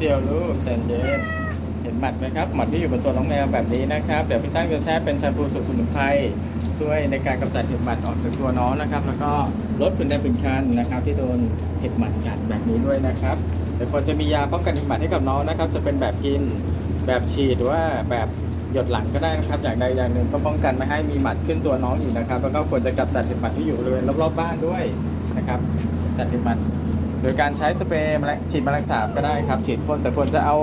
เดียวลูกแสนเย็นเห็นหมัดไหมครับหมัดที่อยู่บนตัวน้องแมวแบบนี้นะครับ เดี๋ยวพี่สร้างจะแช่เป็นแชมพูสูตรสมุนไพรช่วยในการกำจัดเห็บหมัดออกจากตัวน้องนะครับ แล้วก็ลดผื่นแดงผื่นคันนะครับ ที่โดนเห็บหมัดกัดแบบนี้ด้วยนะครับเดี๋ยวควรจะมียาป้องกันเห็บหมัดให้กับน้องนะครับ จะเป็นแบบกินแบบฉีดหรือว่าแบบหยดหลังก็ได้นะครับอย่างใดอย่างหนึ่งก็ป้องกันไม่ให้มีหมัดขึ้นตัวน้องอีกนะครับ แล้วก็ควรจะกำจัดเห็บหมัดที่อยู่บริเวณรอบๆบ้านด้วยนะครับกำจัดเห็บหมัด โดยการใช้สเปรย์ฉีดแมลงสาบก็ได้ครับ ฉีดพ่นแต่ควรจะเอา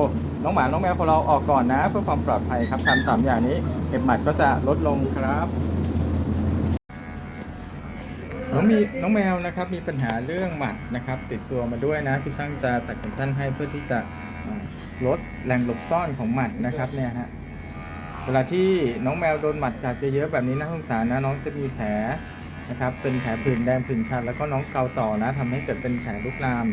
น้องหมา น้องแมวของเราออกก่อนนะ เพื่อความปลอดภัยครับทำสามอย่างนี้เห็บหมัดก็จะลดลงครับน้องมีน้องแมวนะครับมีปัญหาเรื่องหมัดนะครับ ติดตัวมาด้วยนะพี่ช่างจะตัดขนสั้นให้เพื่อที่จะลดแรงหลบซ่อนของหมัดนะครับเนี่ยฮะเวลาที่น้องแมวโดนหมัดกัดเยอะๆแบบนี้น่าสงสารนะน้องจะมีแผล นะครับ เป็นแผลผื่นแดงผื่นคันแล้วก็น้องเกาต่อนะทำให้เกิดเป็นแผลลุกลาม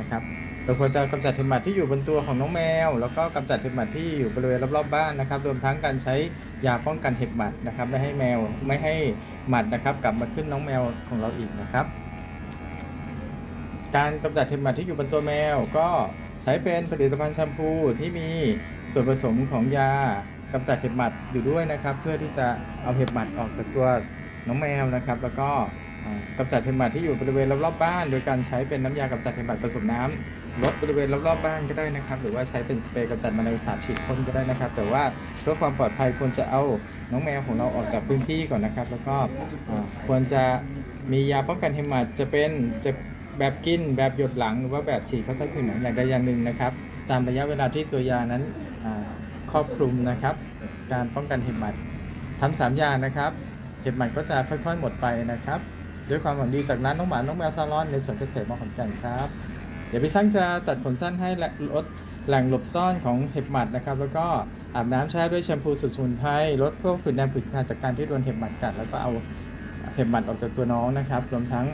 นะครับเราควรจะกำจัดเห็บหมัดที่อยู่บนตัวของน้องแมว แล้วก็กำจัดเห็บหมัดที่อยู่บริเวณรอบๆบ้านนะครับ รวมทั้งการใช้ยาป้องกันเห็บหมัดนะครับ ไม่ให้แมวไม่ให้หมัดนะครับ กลับมาขึ้นน้องแมวของเราอีกนะครับ การกำจัดเห็บหมัดที่อยู่บนตัวแมว ก็ใช้เป็นผลิตภัณฑ์แชมพูที่มีส่วนผสมของยากำจัดเห็บหมัดอยู่ด้วยนะครับ เพื่อที่จะเอาเห็บหมัดออกจากตัว น้องแมวนะครับ แล้วก็กำจัดเห็บหมัดที่อยู่บริเวณรอบๆบ้าน โดยการใช้เป็นน้ำยากำจัดเห็บหมัดผสมน้ำลดบริเวณรอบๆบ้านก็ได้นะครับ หรือว่าใช้เป็นสเปรย์กำจัดแมลงสาบฉีดพ่นก็ได้นะครับ แต่ว่าเพื่อความปลอดภัยควรจะเอาน้องแมวของเราออกจากพื้นที่ก่อนนะครับ แล้วก็ควรจะมียาป้องกันเห็บหมัดจะเป็นจะแบบกินแบบหยดหลังหรือว่าแบบฉีดเข้าใต้ผิวหนังอย่างใดอย่างหนึ่งนะครับ ตามระยะเวลาที่ตัวยานั้นครอบคลุมนะครับ การป้องกันเห็บหมัดทำสามอย่างนะครับ เห็บหมัดก็จะค่อยๆหมดไปนะครับ ด้วยความหวังดีจากร้นน้องหมา น้องแมวซาลอนในสวนเกษตรมอขอนแก่นครับ เดี๋ยวพี่ช่างจะตัดขนสั้นให้และลดแหล่งหลบซ่อนของเห็บหมัดนะครับ แล้วก็อาบน้ำแช่ด้วยแชมพูสูตรสมุนไพรลดพวกผื่นแดงผื่นคันจากการที่โดนเห็บหมัดกัด แล้วก็เอาเห็บหมัดออกจากตัวน้องนะครับรวมทั้ง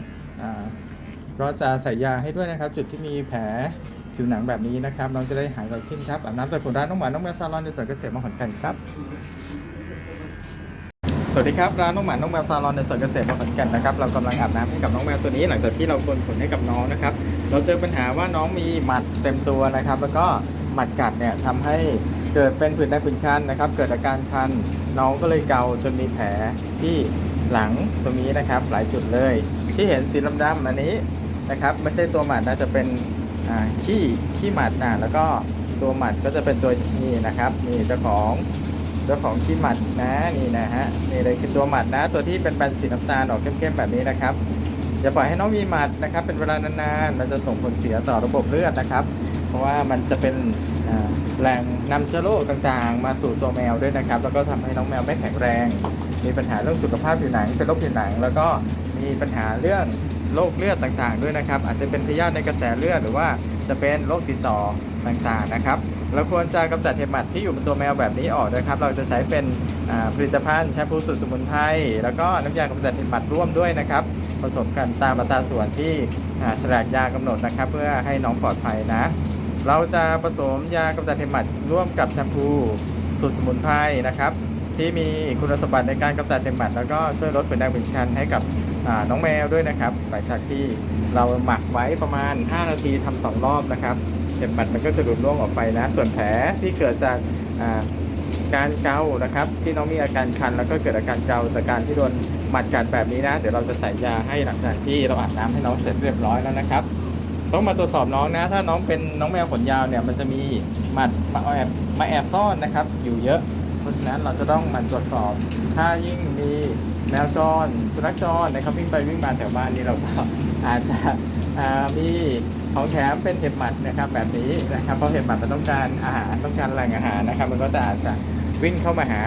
ก็จะใส่ยาให้ด้วยนะครับ จุดที่มีแผลผิวหนังแบบนี้นะครับน้องจะได้หายไวขึ้นครับอาบน้ำใส่ผลร้านน้องหมาน้องแมวซาลอนในสวนเกษตรมอขอนแก่นครับ สวัสดีครับ ร้านน้องหมา น้องแมวซาลอนในสวนเกษตรมอขอนแก่นนะครับ เรากำลังอาบน้ำให้กับน้องแมวตัวนี้ หลังจากที่เราโกนขนให้กับน้องนะครับ เราเจอปัญหาว่าน้องมีหมัดเต็มตัวนะครับ แล้วก็หมัดกัดเนี่ยทำให้เกิดเป็นผื่นแดงผื่นคันนะครับ เกิดอาการคัน น้องก็เลยเกาจนมีแผลที่หลังตรงนี้นะครับ หลายจุดเลย ที่เห็นสีดำๆอันนี้นะครับ ไม่ใช่ตัวหมัดนะจะเป็นขี้ขี้หมัดนะแล้วก็ตัวหมัดก็จะเป็นตัวนี้นะครับนี่เจ้าของ เจ้าของขี้หมัดนะนี่นะฮะนี่เลยคือตัวหมัดนะ ตัวที่เป็นแบนสีน้ำตาลออกเข้มๆแบบนี้นะครับอย่าปล่อยให้น้องมีหมัดนะครับ เป็นเวลานานๆมันจะส่งผลเสียต่อระบบเลือดนะครับ เพราะว่ามันจะเป็นแหล่งนำเชื้อโรคต่างๆ มาสู่ตัวแมวด้วยนะครับ แล้วก็ทำให้น้องแมวไม่แข็งแรง มีปัญหาเรื่องสุขภาพผิวหนังเป็นโรคผิวหนัง แล้วก็มีปัญหาเรื่องโรคเลือดต่างๆ ด้วยนะครับ อาจจะเป็นพยาธิในกระแสเลือดหรือว่าจะเป็นโรคติดต่อต่างๆนะครับ เราควรจะกำจัดเห็บหมัดที่อยู่บนตัวแมวแบบนี้ออกนะครับ เราจะใช้เป็นผลิตภัณฑ์แชมพูสูตรสมุนไพรแล้วก็น้ำยากำจัดเห็บหมัดร่วมด้วยนะครับ ผสมกันตามอัตราส่วนที่อ่าฉลากยากำหนดนะครับ เพื่อให้น้องปลอดภัยนะ เราจะผสมยากำจัดเห็บหมัดร่วมกับแชมพูสูตรสมุนไพรนะครับ ที่มีคุณสมบัติในการกำจัดเห็บหมัดแล้วก็ช่วยลดผื่นแดงผื่นคันให้กับน้องแมวด้วยนะครับ หลังจากที่เราหมักไว้ประมาณ 5 นาทีทำสองรอบนะครับ เห็บหมัดมันก็จะหลุดร่วงออกไปนะ ส่วนแผลที่เกิดจากการเกานะครับที่น้องมีอาการคันแล้วก็เกิดอาการเกาจากการที่โดนหมัดกัดแบบนี้นะ เดี๋ยวเราจะใส่ยาให้หลังจากที่เราอาบน้ำให้น้องเสร็จเรียบร้อยแล้วนะครับ ต้องมาตรวจสอบน้องนะ ถ้าน้องเป็นน้องแมวขนยาวเนี่ยมันจะมีหมัดมาแอบมาแอบซ่อนนะครับ อยู่เยอะ เพราะฉะนั้นเราจะต้องมันตรวจสอบ ถ้ายิ่งมีแมวจรสุนัขจรนะครับวิ่งไปวิ่งมาแถวบ้านนี่เราก็อาจจะ มีของแถมเป็นเห็บหมัดนะครับแบบนี้นะครับเพราะเห็บหมัดมันต้องการอาหารต้องการแหล่งอาหารนะครับ มันก็จะอาจจะวิ่งเข้ามาหา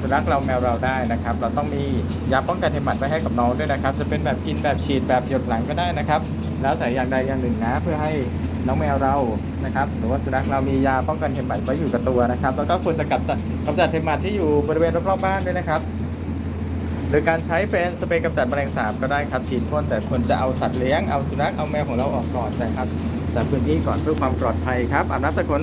สุนัขเราแมวเราได้นะครับ เราต้องมียาป้องกันเห็บหมัดไว้ให้กับน้องด้วยนะครับ จะเป็นแบบกินแบบฉีดแบบหยดหลังก็ได้นะครับ แล้วแต่อย่างใดอย่างหนึ่งนะเพื่อให้น้องแมวเรานะครับหรือว่าสุนัขเรามียาป้องกันเห็บหมัดไว้อยู่กับตัวนะครับ แล้วก็ควรจะกำจัดกำจัดเห็บหมัดที่อยู่บริเวณรอบๆบ้านด้วยนะครับ โดยการใช้เป็นสเปรย์กำจัดแมลงสาบก็ได้ครับฉีดพ่นแต่ควรจะเอาสัตว์เลี้ยงเอาสุนัขเอาแมวของเราออกก่อนนะครับจากพื้นที่ก่อนเพื่อความปลอดภัยครับอาบน้ำตะขน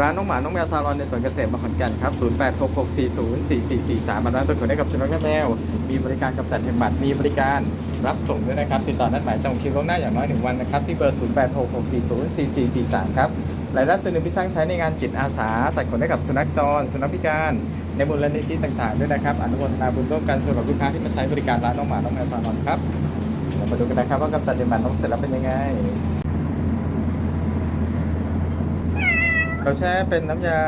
ร้านน้องหมา น้องแมวซาลอนในสวนเกษตรมาขอนแก่นครับ 0866404443อาบน้ำตะขนให้กับสุนัขและแมว มีบริการกำจัดเห็บหมัดมีบริการรับส่งด้วยนะครับ ติดต่อนัดหมายจองคิวล่วงหน้าอย่างน้อยหนึ่งวันนะครับ ที่เบอร์ 0866404443 ครับ รายได้ส่วนหนึ่งที่สร้างใช้ในงานจิตอาสา ตัดขนให้กับสุนัขจร สุนัขพิการ ในมูลนิธิต่างๆด้วยนะครับอนุโมทนาบุญร่วมกันสำหรับลูกค้าที่มาใช้บริการร้านน้องหมาน้องแมวซานอนครับเรามาดูกันนะครับว่ากำจัดเดมันต้องเสร็จแล้วเป็นยังไงเราแช่เป็นน้ำยา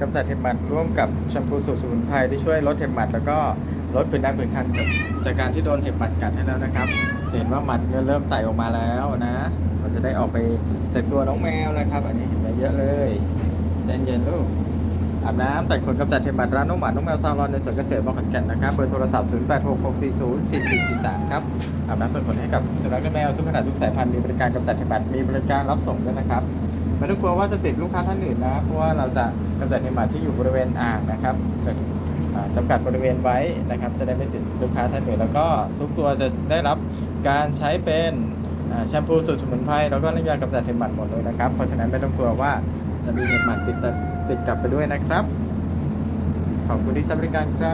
กำจัดเห็บหมัดร่วมกับแชมพูสูตรสมุนไพรที่ช่วยลดเห็บหมัดแล้วก็ลดผื่นแดงผื่นคันจากการที่โดนเห็บหมัดกัดให้แล้วนะครับเห็นว่าหมัดเนี่ยเริ่มไต่ออกมาแล้วนะ จะได้ออกไปจากตัวน้องแมวนะครับ อันนี้เห็นไหมเยอะเลยใจเย็นลูกอาบน้ำแต่งขนกำจัดเห็บหมัดร้านน้องหมา น้องแมวซาลอนในสวนเกษตรบางขอนแก่นนะครับ เบอร์โทรศัพท์ 0866404443 ครับ อาบน้ำเป็นขนให้กับสุนัขและแมวทุกขนาดทุกสายพันธุ์ มีบริการกำจัดเห็บหมัดมีบริการรับส่งด้วยนะครับ ไม่ต้องกลัวว่าจะติดลูกค้าท่านอื่นนะ เพราะว่าเราจะกำจัดเห็บหมัดที่อยู่บริเวณอ่างนะครับจะจำกัดบริเวณไว้นะครับ จะได้ไม่ติดลูกค้าท่านอื่น แล้วก็ทุกตัวจะได้รับการใช้เป็น แชมพูสูตรสมุนไพรแล้วก็น้ำยากำจัดเห็บหมัดหมดเลยนะครับ เพราะฉะนั้นไม่ต้องกลัวว่าจะมีเห็บหมัดติดติดกลับไปด้วยนะครับ ขอบคุณที่ใช้บริการครับ